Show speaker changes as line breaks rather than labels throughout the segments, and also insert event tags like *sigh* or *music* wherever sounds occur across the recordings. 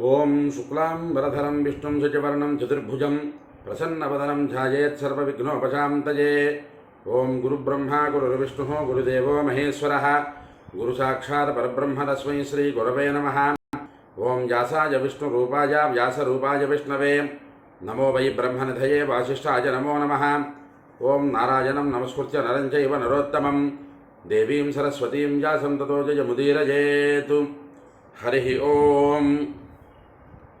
ओं शुक्लां वरधरं विष्णुं शुचिवर्णं चतुर्भुजं प्रसन्नवदनं ध्यायेत् सर्वविघ्नोपशान्तये ओम गुरुब्रह्मा, गुरुर्विष्णुः, गुरुदेवो महेश्वरः। गुरुसाक्षात् परब्रह्म तस्मै श्रीगुरवे नमः। ॐ व्यासाय विष्णुरूपाय, व्यासरूपाय विष्णवे। नमो वै ब्रह्मनिधये वासिष्ठाय नमो नमः। ॐ नारायणं नमस्कृत्य नरं चैव नरोत्तमं देवीं सरस्वतीं व्यासं ततो जयमुदीरजेतु। हरिः ओम्।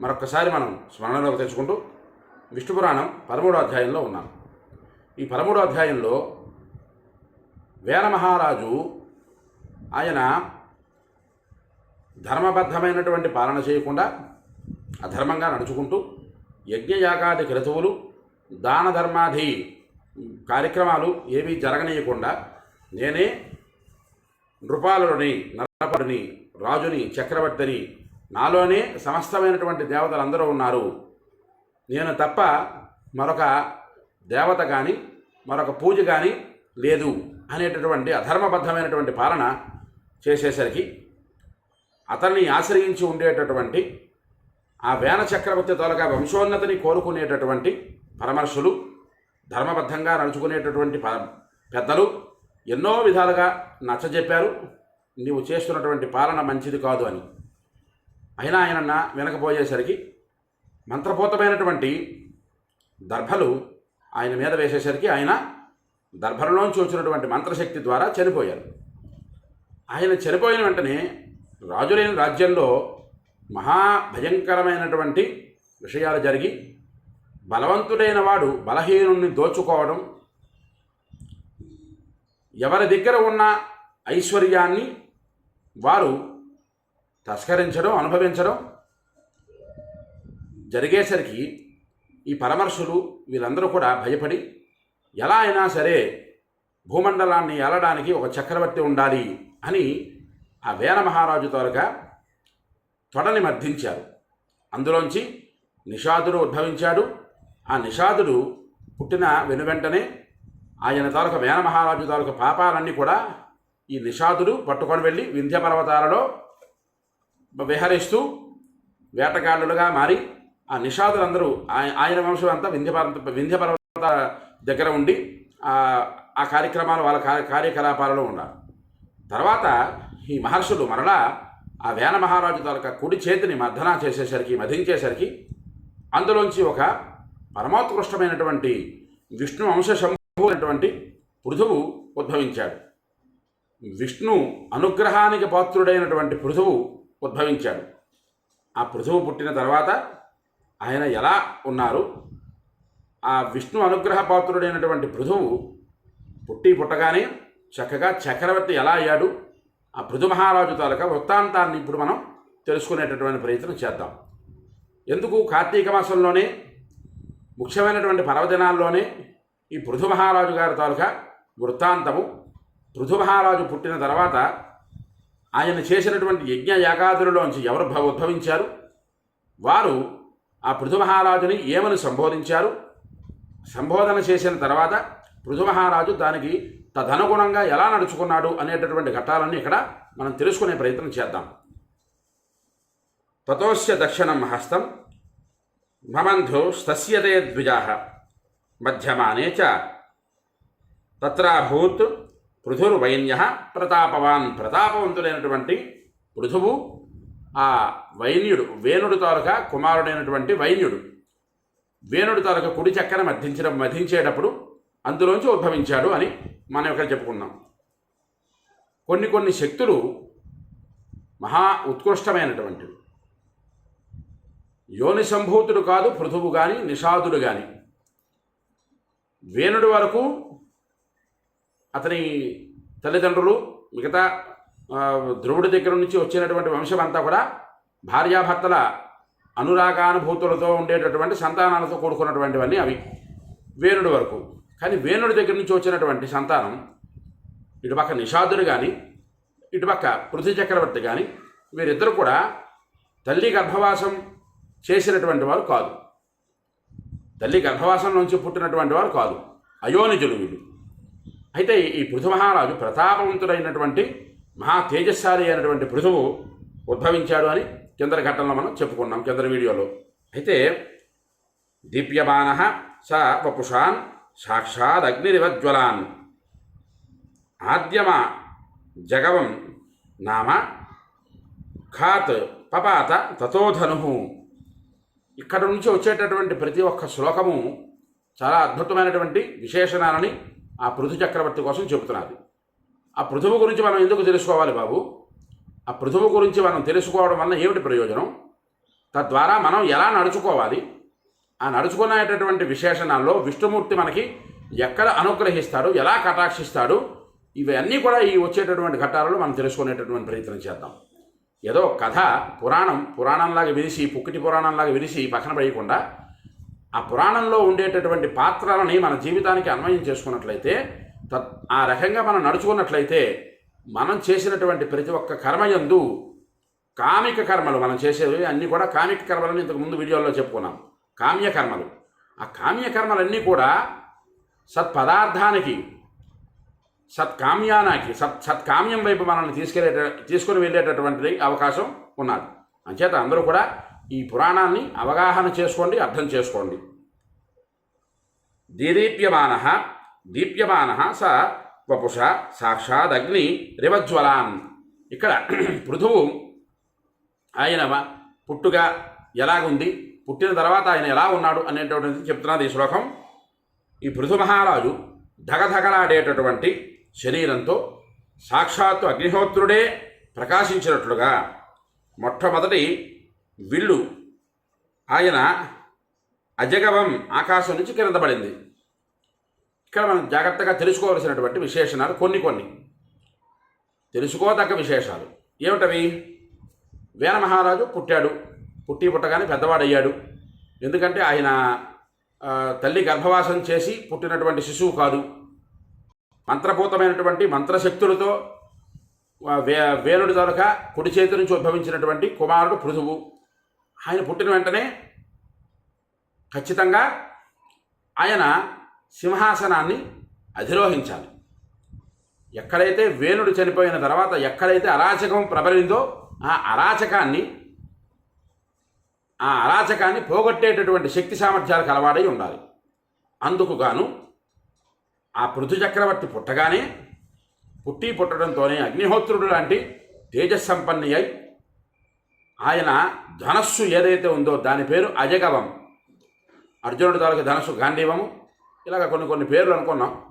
మరొక్కసారి మనం స్మరణలోకి తెచ్చుకుంటూ విష్ణు పురాణం పదమూడో అధ్యాయంలో ఉన్నాం. ఈ పదమూడో అధ్యాయంలో వేల మహారాజు ఆయన ధర్మబద్ధమైనటువంటి పాలన చేయకుండా అధర్మంగా నడుచుకుంటూ యజ్ఞయాగాది క్రతువులు దాన ధర్మాది కార్యక్రమాలు ఏమీ జరగనీయకుండా నేనే నృపాలుని నరపడిని రాజుని చక్రవర్తిని నాలోనే సమస్తమైనటువంటి దేవతలు అందరూ ఉన్నారు. నేను తప్ప మరొక దేవత కానీ మరొక పూజ కానీ లేదు అనేటటువంటి అధర్మబద్ధమైనటువంటి పాలన చేసేసరికి అతన్ని ఆశ్రయించి ఉండేటటువంటి ఆ వేన చక్రవర్తి తొలగా వంశోన్నతిని కోరుకునేటటువంటి పరమర్శులు ధర్మబద్ధంగా నడుచుకునేటటువంటి ప పెద్దలు ఎన్నో విధాలుగా నచ్చజెప్పారు. నీవు చేస్తున్నటువంటి పాలన మంచిది కాదు అని. అయినా ఆయన వినకపోయేసరికి మంత్రపూతమైనటువంటి దర్భలు ఆయన మీద వేసేసరికి ఆయన దర్భలలోంచి వచ్చినటువంటి మంత్రశక్తి ద్వారా చనిపోయారు. ఆయన చనిపోయిన వెంటనే రాజులేని రాజ్యంలో మహాభయంకరమైనటువంటి విషయాలు జరిగి బలవంతుడైన వాడు బలహీనుణ్ణి దోచుకోవడం ఎవరి దగ్గర ఉన్న ఐశ్వర్యాన్ని వారు తస్కరించడం అనుభవించడం జరిగేసరికి ఈ పరమర్శులు వీళ్ళందరూ కూడా భయపడి ఎలా అయినా సరే భూమండలాన్ని ఏలడానికి ఒక చక్రవర్తి ఉండాలి అని ఆ వేన మహారాజు త్వరగా తొడని మర్దించారు అందులోంచి నిషాదుడు ఉద్భవించాడు. ఆ నిషాదుడు పుట్టిన వెనువెంటనే ఆయన తాలూక వేన మహారాజు తాలూక పాపాలన్నీ కూడా ఈ నిషాదుడు పట్టుకొని వెళ్ళి వింధ్య పర్వతాలలో విహరిస్తూ వేటగాళ్ళుగా మారి ఆ నిషాదులందరూ ఆయన వంశం అంతా వింధ్యపర్వత వింధ్యపర్వత దగ్గర ఉండి ఆ కార్యక్రమాలు వాళ్ళ కార్య కార్యకలాపాలలో ఉన్నారు. తర్వాత ఈ మహర్షులు మరలా ఆ వేన మహారాజు తాలూకా కుడి చేతిని మర్దనా చేసేసరికి మధించేసరికి అందులోంచి ఒక పరమోత్కృష్టమైనటువంటి విష్ణు వంశ సంభూమైనటువంటి పృథువు ఉద్భవించాడు. విష్ణు అనుగ్రహానికి పాత్రుడైనటువంటి పృథువు ఉద్భవించాడు. ఆ పృథువు పుట్టిన తర్వాత ఆయన ఎలా ఉన్నారు? ఆ విష్ణు అనుగ్రహ పాత్రుడైనటువంటి పృథువు పుట్టి పుట్టగానే చక్కగా చక్రవర్తి ఎలా అయ్యాడు? ఆ పృథు మహారాజు తాలూకా వృత్తాంతాన్ని ఇప్పుడు మనం తెలుసుకునేటటువంటి ప్రయత్నం చేద్దాం. ఎందుకు కార్తీక మాసంలోనే ముఖ్యమైనటువంటి పర్వదినాల్లోనే ఈ పృథు మహారాజు గారి తాలూకా వృత్తాంతము పృథు మహారాజు పుట్టిన తర్వాత ఆయన చేసినటువంటి యజ్ఞ యాగాదులలోంచి ఎవరు ఉద్భవించారు? వారు ఆ పృథుమహారాజుని ఏమని సంబోధించారు? సంబోధన చేసిన తర్వాత పృథుమహారాజు దానికి తదనుగుణంగా ఎలా నడుచుకున్నాడు అనేటటువంటి ఘట్టాలన్నీ ఇక్కడ మనం తెలుసుకునే ప్రయత్నం చేద్దాం. తతోస్య దక్షిణం హస్తం మమంధు స్తస్యతే ద్విజా మధ్యమానే చ తత్రాభూత్ పృథుర్వైన్య ప్రతాపవాన్. ప్రతాపవంతుడైనటువంటి పృథువు ఆ వైన్యుడు వేణుడు తాలూకా కుమారుడైనటువంటి వైన్యుడు. వేణుడు తాలూకా కుడి చక్కన మధించడం మధించేటప్పుడు అందులోంచి ఉద్భవించాడు అని మనం ఇక్కడ చెప్పుకున్నాం. కొన్ని కొన్ని శక్తులు మహా ఉత్కృష్టమైనటువంటివి. యోని సంభూతుడు కాదు పృథువు కానీ నిషాదుడు కానీ వేణుడు వరకు అతని తల్లిదండ్రులు మిగతా ధ్రువుడి దగ్గర నుంచి వచ్చినటువంటి వంశం అంతా కూడా భార్యాభర్తల అనురాగానుభూతులతో ఉండేటటువంటి సంతానాలతో కూడుకున్నటువంటివన్నీ అవి వేణుడి వరకు. కానీ వేణుడి దగ్గర నుంచి వచ్చినటువంటి సంతానం ఇటుపక్క నిషాదుడు కానీ ఇటుపక్క పృథ్వీ చక్రవర్తి కానీ వీరిద్దరు కూడా తల్లి గర్భవాసం చేసినటువంటి వారు కాదు. తల్లి గర్భవాసం నుంచి పుట్టినటువంటి వారు కాదు. అయోనిజులు వీళ్ళు. అయితే ఈ పృథు మహారాజు ప్రతాపవంతుడైనటువంటి మహా తేజస్శాలి అయినటువంటి పృథువు ఉద్భవించాడు అని కిందరి ఘట్టంలో మనం చెప్పుకున్నాం కిందరి వీడియోలో. అయితే దీప్యమాన స వపుషాన్ సాక్షాద్ అగ్నిరివజ్వలాన్. ఆద్యమ జగవం నామ ఖాత్ పపాత తతోధను ఇక్కడ నుంచి వచ్చేటటువంటి ప్రతి ఒక్క శ్లోకము చాలా అద్భుతమైనటువంటి విశేషణాలని ఆ పృథు చక్రవర్తి కోసం చెబుతున్నది. ఆ పృథువు గురించి మనం ఎందుకు తెలుసుకోవాలి బాబు? ఆ పృథువు గురించి మనం తెలుసుకోవడం వల్ల ఏమిటి ప్రయోజనం? తద్వారా మనం ఎలా నడుచుకోవాలి? ఆ నడుచుకునేటటువంటి విశేషణాల్లో విష్ణుమూర్తి మనకి ఎక్కడ అనుగ్రహిస్తాడు? ఎలా కటాక్షిస్తాడు? ఇవన్నీ కూడా ఈ వచ్చేటటువంటి ఘట్టాలలో మనం తెలుసుకునేటటువంటి ప్రయత్నం చేద్దాం. ఏదో కథ పురాణం పురాణంలాగా విరిసి పుక్కిటి పురాణంలాగా విరిసి పక్కన పడేయకుండా ఆ పురాణంలో ఉండేటటువంటి పాత్రలని మన జీవితానికి అన్వయం చేసుకున్నట్లయితే తత్ ఆ రకంగా మనం నడుచుకున్నట్లయితే మనం చేసినటువంటి ప్రతి ఒక్క కర్మయందు కామిక కర్మలు మనం చేసేవి అన్నీ కూడా కామిక కర్మలని ఇంతకు ముందు వీడియోలో చెప్పుకున్నాం. కామ్య కర్మలు. ఆ కామ్య కర్మలన్నీ కూడా సత్పదార్థానికి సత్కామ్యానానికి సత్ సత్కామ్యం వైపు మనల్ని తీసుకెళ్ళే తీసుకుని వెళ్ళేటటువంటి అవకాశం ఉన్నది. అంచేత అందరూ కూడా ఈ పురాణాన్ని అవగాహన చేసుకోండి అర్థం చేసుకోండి. దీదీప్యమాన దీప్యమాన స వపుష సాక్షాద్ అగ్ని రివజ్వలాన్. ఇక్కడ *clears throat* పృథువు ఆయన పుట్టుగా ఎలాగుంది పుట్టిన తర్వాత ఆయన ఎలా ఉన్నాడు అనేటటువంటిది చెప్తున్నది ఈ శ్లోకం. ఈ పృథు మహారాజు ధగధగలాడేటటువంటి శరీరంతో సాక్షాత్తు అగ్నిహోత్రుడే ప్రకాశించినట్లుగా మొట్టమొదటి విల్లు. ఆయన అజగవం ఆకాశం నుంచి కింద పడింది. ఇక్కడ మనం జాగ్రత్తగా తెలుసుకోవలసినటువంటి విశేషణాలు కొన్ని కొన్ని. తెలుసుకోదగ్గ విశేషాలు. ఏమిటవి? వీర మహారాజు పుట్టాడు. పుట్టి పుట్టగానే పెద్దవాడయ్యాడు. ఎందుకంటే ఆయన తల్లి గర్భవాసం చేసి పుట్టినటువంటి శిశువు కాదు. మంత్రభూతమైనటువంటి మంత్రశక్తులతో వే వేణుడి తొలక కుడి చేతి నుంచి ఉద్భవించినటువంటి కుమారుడు పృథువు. ఆయన పుట్టిన వెంటనే ఖచ్చితంగా ఆయన సింహాసనాన్ని అధిరోహించాలి. ఎక్కడైతే వేణుడు చనిపోయిన తర్వాత ఎక్కడైతే అరాచకం ప్రబలిందో ఆ అరాచకాన్ని ఆ అరాచకాన్ని పోగొట్టేటటువంటి శక్తి సామర్థ్యాలు కలవాడై ఉండాలి. అందుకు గాను ఆ పృథు చక్రవర్తి పుట్టగానే పుట్టి పుట్టడంతోనే అగ్నిహోత్రుడు లాంటి తేజస్సంపన్ని అయి ఆయన ధనస్సు ఏదైతే ఉందో దాని పేరు అజగవం. అర్జునుడి తాలూకు ధనస్సు గాంధీవము. ఇలాగ కొన్ని కొన్ని పేర్లు అనుకున్నాం.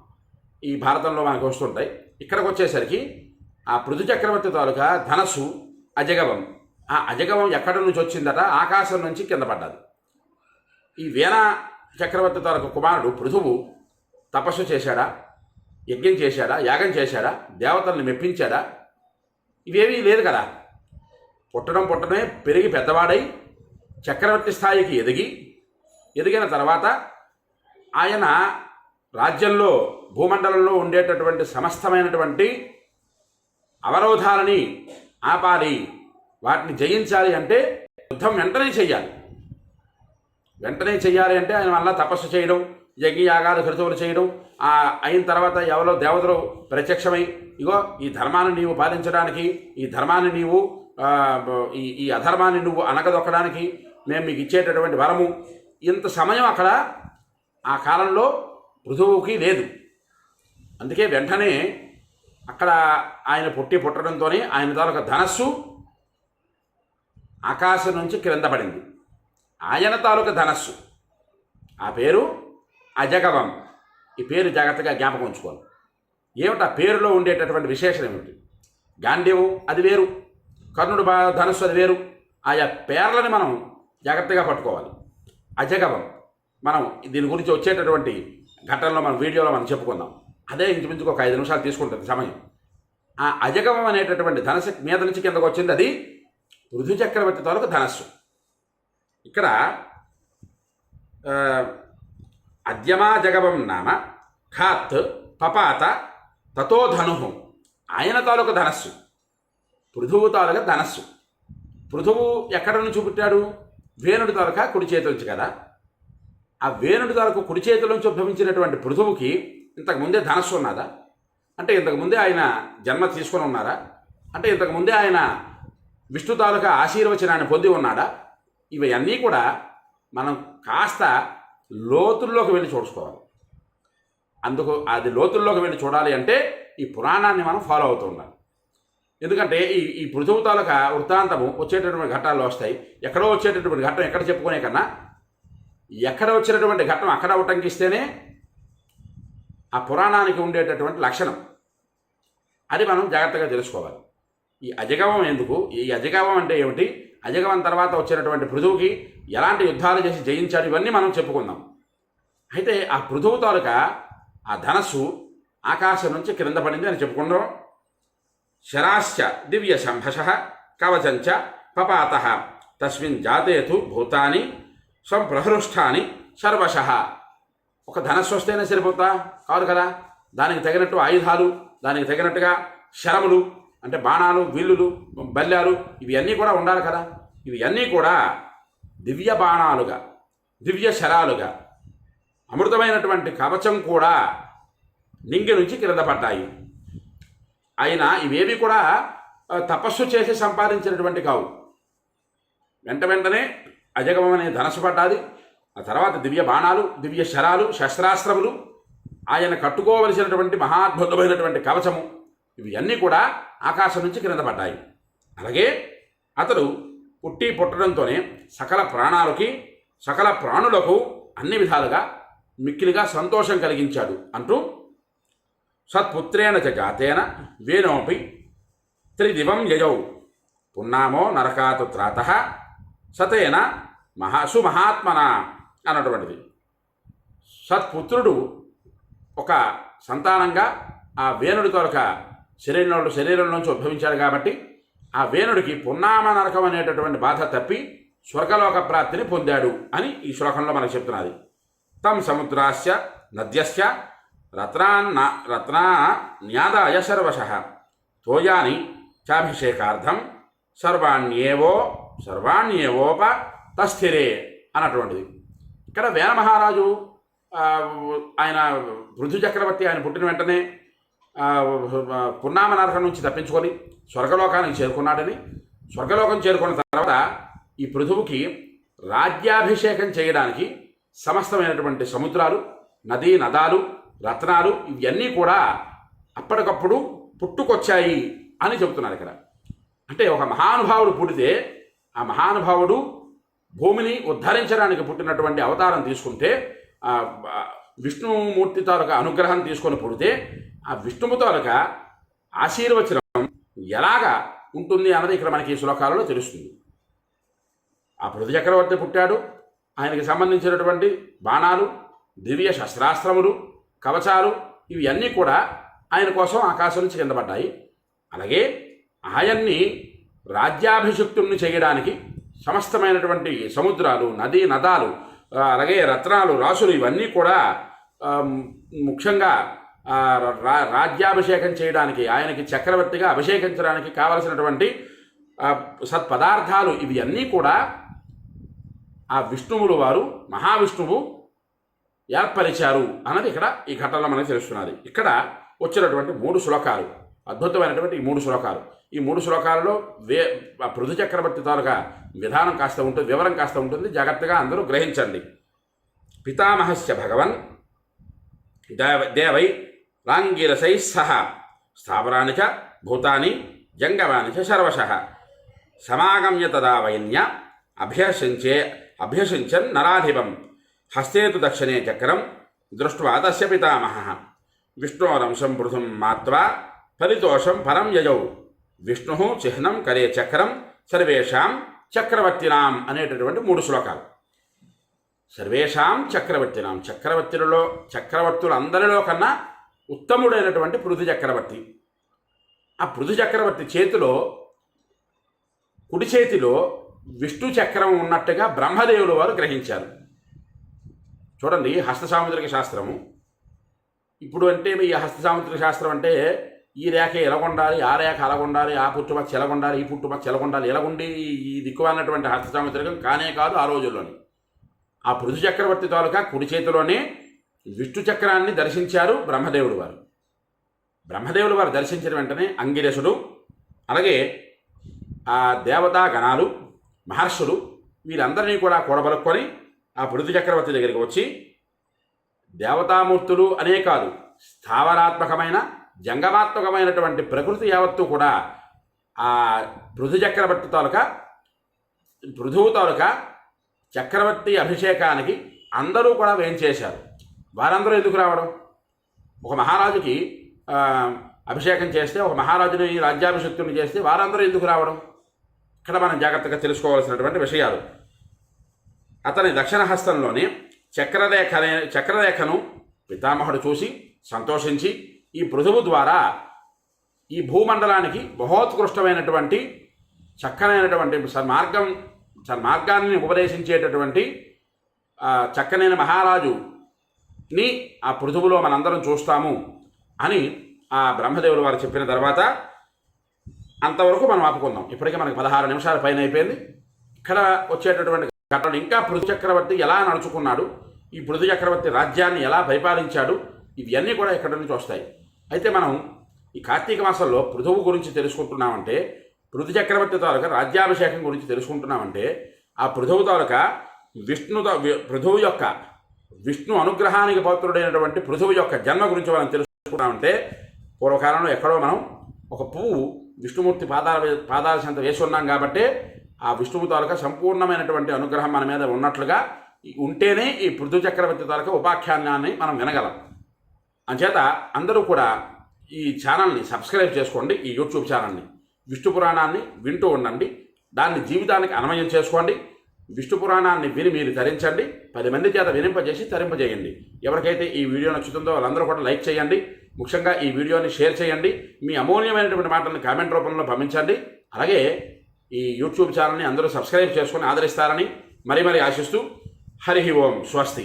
ఈ భారతంలో మనకు వస్తుంటాయి. ఇక్కడికి వచ్చేసరికి ఆ పృథు చక్రవర్తి తాలూకా ధనస్సు అజగవం. ఆ అజగవం ఎక్కడి నుంచి వచ్చిందట? ఆకాశం నుంచి కింద పడ్డది. ఈ వీణ చక్రవర్తి తాలూకు కుమారుడు పృథువు తపస్సు చేశాడా? యజ్ఞం చేశాడా? యాగం చేశాడా? దేవతల్ని మెప్పించాడా? ఇవేమీ లేదు కదా. పుట్టడం పుట్టడమే పెరిగి పెద్దవాడై చక్రవర్తి స్థాయికి ఎదిగి ఎదిగిన తర్వాత ఆయన రాజ్యంలో భూమండలంలో ఉండేటటువంటి సమస్తమైనటువంటి అవరోధాలని ఆపాలి వాటిని జయించాలి అంటే యుద్ధం వెంటనే చేయాలి వెంటనే చేయాలి అంటే ఆయన వల్ల తపస్సు చేయడం యజ్ఞయాగాలు క్రతువులు చేయడం ఆ అయిన తర్వాత ఎవరో దేవతలు ప్రత్యక్షమై ఇగో ఈ ధర్మాన్ని నీవు పాలించడానికి ఈ ధర్మాన్ని నీవు ఈ ఈ అధర్మాన్ని నువ్వు అనగదొక్కడానికి మేము మీకు ఇచ్చేటటువంటి వరము. ఇంత సమయం అక్కడ ఆ కాలంలో పృథువుకి లేదు. అందుకే వెంటనే అక్కడ ఆయన పుట్టి పుట్టడంతోనే ఆయన తాలూకా ధనస్సు ఆకాశం నుంచి క్రింద పడింది ఆయన తాలూకా ధనస్సు. ఆ పేరు అజగవం. ఈ పేరు జాగ్రత్తగా జ్ఞాపకం ఉంచుకోవాలి. ఏమిటి ఆ పేరులో ఉండేటటువంటి విశేషం ఏమిటి? గాంధీవం అది వేరు. కర్ణుడు ధనుస్సు అది వేరు. ఆయా పేర్లని మనం జాగ్రత్తగా పట్టుకోవాలి. అజగవం. మనం దీని గురించి వచ్చేటటువంటి ఘటనలో మనం వీడియోలో మనం చెప్పుకుందాం. అదే ఇంచుమించుకు ఒక ఐదు నిమిషాలు తీసుకుంటుంది సమయం. ఆ అజగవం అనేటటువంటి ధనస్సు మీద నుంచి కిందకు వచ్చింది అది పృథు చక్రవర్తి తాలూకు ధనస్సు. ఇక్కడ అద్యమా జగవం నామ ఖాత్ పపాత తతో ధను. ఆయన తాలూకు ధనస్సు. పృథువు తాలూకా ధనస్సు. పృథువు ఎక్కడ నుంచి పుట్టాడు వేణుడి తాలూకా కుడి చేతి నుంచి కదా? ఆ వేణుడి తాలూకు కుడి చేతుల నుంచి ఉద్భవించినటువంటి పృథువుకి ఇంతకు ముందే ధనస్సు ఉన్నదా? అంటే ఇంతకు ముందే ఆయన జన్మ తీసుకొని ఉన్నారా? అంటే ఇంతకు ముందే ఆయన విష్ణు తాలూకా ఆశీర్వచనాన్ని పొంది ఉన్నాడా? ఇవన్నీ కూడా మనం కాస్త లోతుల్లోకి వెళ్ళి చూసుకోవాలి. అందుకు అది లోతుల్లోకి వెళ్ళి చూడాలి అంటే ఈ పురాణాన్ని మనం ఫాలో అవుతూ ఉండాలి. ఎందుకంటే ఈ ఈ పృథువు తాలూకా వృత్తాంతము వచ్చేటటువంటి ఘట్టాలు వస్తాయి. ఎక్కడో వచ్చేటటువంటి ఘట్టం ఎక్కడ చెప్పుకునే కన్నా ఎక్కడ వచ్చినటువంటి ఘట్టం అక్కడ ఉటంకిస్తేనే ఆ పురాణానికి ఉండేటటువంటి లక్షణం. అది మనం జాగ్రత్తగా తెలుసుకోవాలి. ఈ అజగవం ఎందుకు? ఈ అజగవం అంటే ఏమిటి? అజగవం తర్వాత వచ్చినటువంటి పృథువుకి ఎలాంటి యుద్ధాలు చేసి జయించాడు? ఇవన్నీ మనం చెప్పుకుందాం. అయితే ఆ పృథువు తాలూకా ఆ ధనస్సు ఆకాశం నుంచి క్రింద పడింది అని చెప్పుకున్నాం శరాశ్చ దివ్య శంభష కవచంచ పపాత తస్మిన్ జాతేతు భూతాని సంప్రహృష్టాని సర్వశ ఒక ధనస్సు వస్తేనే సరిపోతా? కాదు కదా? దానికి తగినట్టు ఆయుధాలు దానికి తగినట్టుగా శరములు అంటే బాణాలు విల్లులు బల్యాలు ఇవన్నీ కూడా ఉండాలి కదా? ఇవన్నీ కూడా దివ్య బాణాలుగా దివ్య శరాలుగా అమృతమైనటువంటి కవచం కూడా నింగి నుంచి కింద పడ్డాయి. ఆయన ఇవేవి కూడా తపస్సు చేసి సంపాదించినటువంటి కావు. వెంట వెంటనే అజగమం అనే ధనస్సు పడ్డాది ఆ తర్వాత దివ్య బాణాలు దివ్య శరాలు శస్త్రాస్త్రములు ఆయన కట్టుకోవలసినటువంటి మహాద్భుతమైనటువంటి కవచము ఇవన్నీ కూడా ఆకాశం నుంచి క్రింద పడ్డాయి. అలాగే అతడు పుట్టి పుట్టడంతోనే సకల ప్రాణాలకి సకల ప్రాణులకు అన్ని విధాలుగా మిక్కిలిగా సంతోషం కలిగించాడు అంటూ సత్పుత్రేణ చ జాతేన వేణోపి త్రిదివం యజౌ పున్నామో నరకాతు త్రాత సతేన మహా సుమహాత్మన అన్నటువంటిది. సత్పుత్రుడు ఒక సంతానంగా ఆ వేణుడి కొరక శరీరంలో శరీరం నుంచి ఉద్భవించాడు కాబట్టి ఆ వేణుడికి పున్నామ నరకం అనేటటువంటి బాధ తప్పి స్వర్గలోక ప్రాప్తిని పొందాడు అని ఈ శ్లోకంలో మనకు చెప్తున్నది. తం సముద్రాస్య నద్యస్య రత్నాన్న రత్నా న్యాదాయ సర్వశ. తోయాని చాభిషేకార్థం సర్వాణ్యేవో సర్వాణ్యేవోప తస్థిరే అన్నటువంటిది. ఇక్కడ వేణ మహారాజు ఆయన పృథు చక్రవర్తి ఆయన పుట్టిన వెంటనే ఆ, నుంచి తప్పించుకొని స్వర్గలోకానికి చేరుకున్నాడని స్వర్గలోకం చేరుకున్న తర్వాత ఈ పృథువుకి రాజ్యాభిషేకం చేయడానికి సమస్తమైనటువంటి సముద్రాలు నదీ నదాలు రత్నాలు ఇవన్నీ కూడా అప్పటికప్పుడు పుట్టుకొచ్చాయి అని చెబుతున్నారు ఇక్కడ. అంటే ఒక మహానుభావుడు పుడితే ఆ మహానుభావుడు భూమిని ఉద్ధరించడానికి పుట్టినటువంటి అవతారం తీసుకుంటే విష్ణుమూర్తి తాలూకా అనుగ్రహం తీసుకొని పుడితే ఆ విష్ణువు తాలూకా ఆశీర్వచనం ఎలాగా ఉంటుంది అన్నది ఇక్కడ మనకి ఈ శ్లోకాలలో తెలుస్తుంది. ఆ పృథు చక్రవర్తి పుట్టాడు. ఆయనకి సంబంధించినటువంటి బాణాలు దివ్య శస్త్రాస్త్రములు కవచాలు ఇవన్నీ కూడా ఆయన కోసం ఆకాశం నుంచి కిందపడ్డాయి అలాగే ఆయన్ని రాజ్యాభిషిక్తుల్ని చేయడానికి సమస్తమైనటువంటి సముద్రాలు నదీ నదాలు అలాగే రత్నాలు రాసులు ఇవన్నీ కూడా ముఖ్యంగా రాజ్యాభిషేకం చేయడానికి ఆయనకి చక్రవర్తిగా అభిషేకించడానికి కావలసినటువంటి సత్పదార్థాలు ఇవన్నీ కూడా ఆ విష్ణువులు వారు మహావిష్ణువు ఏర్పరిచారు అన్నది ఇక్కడ ఈ ఘటనలో మనకు తెలుస్తున్నది. ఇక్కడ వచ్చినటువంటి మూడు శ్లోకాలు. అద్భుతమైనటువంటి ఈ మూడు శ్లోకాలు. ఈ మూడు శ్లోకాలలో వే పృథు చక్రవర్తి తాలూకా విధానం కాస్త ఉంటుంది వివరం కాస్త ఉంటుంది. జాగ్రత్తగా అందరూ గ్రహించండి. పితామహస్య భగవన్ దేవ దేవై రాంగిరసై సహ స్థావరాని చ భూతాని జంగమాని చ సర్వశ సమాగమ్య తదా వైన్య అభ్యసించే అభ్యసించన్ నరాధిపం. హస్తేతు దక్షిణే చక్రం దృష్ట్వా తస్య పితామహ. విష్ణోరంశం పృథుం మాత్వా పరితోషం పరం యజౌ. విష్ణు చిహ్నం కరే చక్రం సర్వేషాం చక్రవర్తినాం అనేటటువంటి మూడు శ్లోకాలు. సర్వేషాం చక్రవర్తినాం. చక్రవర్తులలో చక్రవర్తులందరిలో కన్నా ఉత్తముడైనటువంటి పృథు చక్రవర్తి. ఆ పృథు చక్రవర్తి చేతిలో కుడి చేతిలో విష్ణు చక్రం ఉన్నట్టుగా బ్రహ్మదేవులు వారు గ్రహించారు. చూడండి హస్త సాముద్రిక శాస్త్రము. ఇప్పుడు అంటే ఈ హస్త సాముద్రిక శాస్త్రం అంటే ఈ రేఖ ఎలాగొండాలి ఆ రేఖ అలాగుండాలి ఆ పుట్టుమచ్చ ఎలాగొండాలి ఈ పుట్టుమచ్చ ఎలాగొండాలి ఎలాగుండి ఈ దిక్కువైనటువంటి హస్త సాముద్రికం కానే కాదు ఆ రోజుల్లోని. ఆ పృథు చక్రవర్తి తాలూకా కుడి చేతిలోనే విష్ణు చక్రాన్ని దర్శించారు బ్రహ్మదేవుడు వారు. బ్రహ్మదేవుడు వారు దర్శించిన వెంటనే అంగిరసుడు అలాగే ఆ దేవతా గణాలు మహర్షులు వీరందరినీ కూడా కూడబలుక్కొని ఆ పృథు చక్రవర్తి దగ్గరికి వచ్చి దేవతామూర్తులు అనే కాదు స్థావరాత్మకమైన జంగమాత్మకమైనటువంటి ప్రకృతి యావత్తు కూడా ఆ పృథు చక్రవర్తి తాలూకా పృథువు తాలూకా చక్రవర్తి అభిషేకానికి అందరూ కూడా వేయించేశారు వారందరూ ఎందుకు రావడం? ఒక మహారాజుకి అభిషేకం చేస్తే ఒక మహారాజుని రాజ్యాభిషక్తుని చేస్తే వారందరూ ఎందుకు రావడం? ఇక్కడ మనం జాగ్రత్తగా తెలుసుకోవాల్సినటువంటి విషయాలు. అతని దక్షిణహస్తంలోని చక్రరేఖ అనే- చక్రరేఖను పితామహుడు చూసి సంతోషించి ఈ పృథువు ద్వారా ఈ భూమండలానికి బహోత్కృష్టమైనటువంటి చక్కనైనటువంటి సన్మార్గం సన్మార్గాన్ని ఉపదేశించేటటువంటి చక్కనైన మహారాజుని ఆ పృథువులో మనందరం చూస్తాము అని ఆ బ్రహ్మదేవుడు వారు చెప్పిన తర్వాత అంతవరకు మనం ఆపుకుందాం. ఇప్పటికే మనకి పదహారు నిమిషాల పైన అయిపోయింది. ఇక్కడ వచ్చేటటువంటి ఘటన ఇంకా పృథు చక్రవర్తి ఎలా నడుచుకున్నాడు ఈ పృథు చక్రవర్తి రాజ్యాన్ని ఎలా పరిపాలించాడు? ఇవన్నీ కూడా ఇక్కడ నుంచి వస్తాయి? అయితే మనం ఈ కార్తీక మాసంలో పృథువు గురించి తెలుసుకుంటున్నామంటే పృథు చక్రవర్తి తాలూకా రాజ్యాభిషేకం గురించి తెలుసుకుంటున్నామంటే ఆ పృథువు తాలూకా విష్ణు పృథువు యొక్క విష్ణు అనుగ్రహానికి పాత్రుడైనటువంటి పృథువు యొక్క జన్మ గురించి మనం తెలుసుకున్నామంటే పూర్వకాలంలో ఎక్కడో మనం ఒక పువ్వు విష్ణుమూర్తి పాదాల పాదాల చెంత వేసి ఉన్నాం కాబట్టి ఆ విష్ణువు తాలూకా సంపూర్ణమైనటువంటి అనుగ్రహం మన మీద ఉన్నట్లుగా ఉంటేనే ఈ పృథు చక్రవర్తి తాలూకా ఉపాఖ్యానాన్ని మనం వినగలం. అంచేత అందరూ కూడా ఈ ఛానల్ని సబ్స్క్రైబ్ చేసుకోండి ఈ యూట్యూబ్ ఛానల్ని. విష్ణు పురాణాన్ని వింటూ ఉండండి దాన్ని జీవితానికి అన్వయం చేసుకోండి విష్ణు పురాణాన్ని విని మీరు ధరించండి పది మంది చేత వినింపజేసి తరింపజేయండి. ఎవరికైతే ఈ వీడియో నచ్చుతుందో వాళ్ళందరూ కూడా లైక్ చేయండి ముఖ్యంగా ఈ వీడియోని షేర్ చేయండి మీ అమూల్యమైనటువంటి మాటలను కామెంట్ రూపంలో పంపించండి. అలాగే ఈ యూట్యూబ్ ఛానల్ని అందరూ సబ్స్క్రైబ్ చేసుకొని ఆదరిస్తారని మరీ మరీ ఆశిస్తూ హరి ఓం స్వస్తి.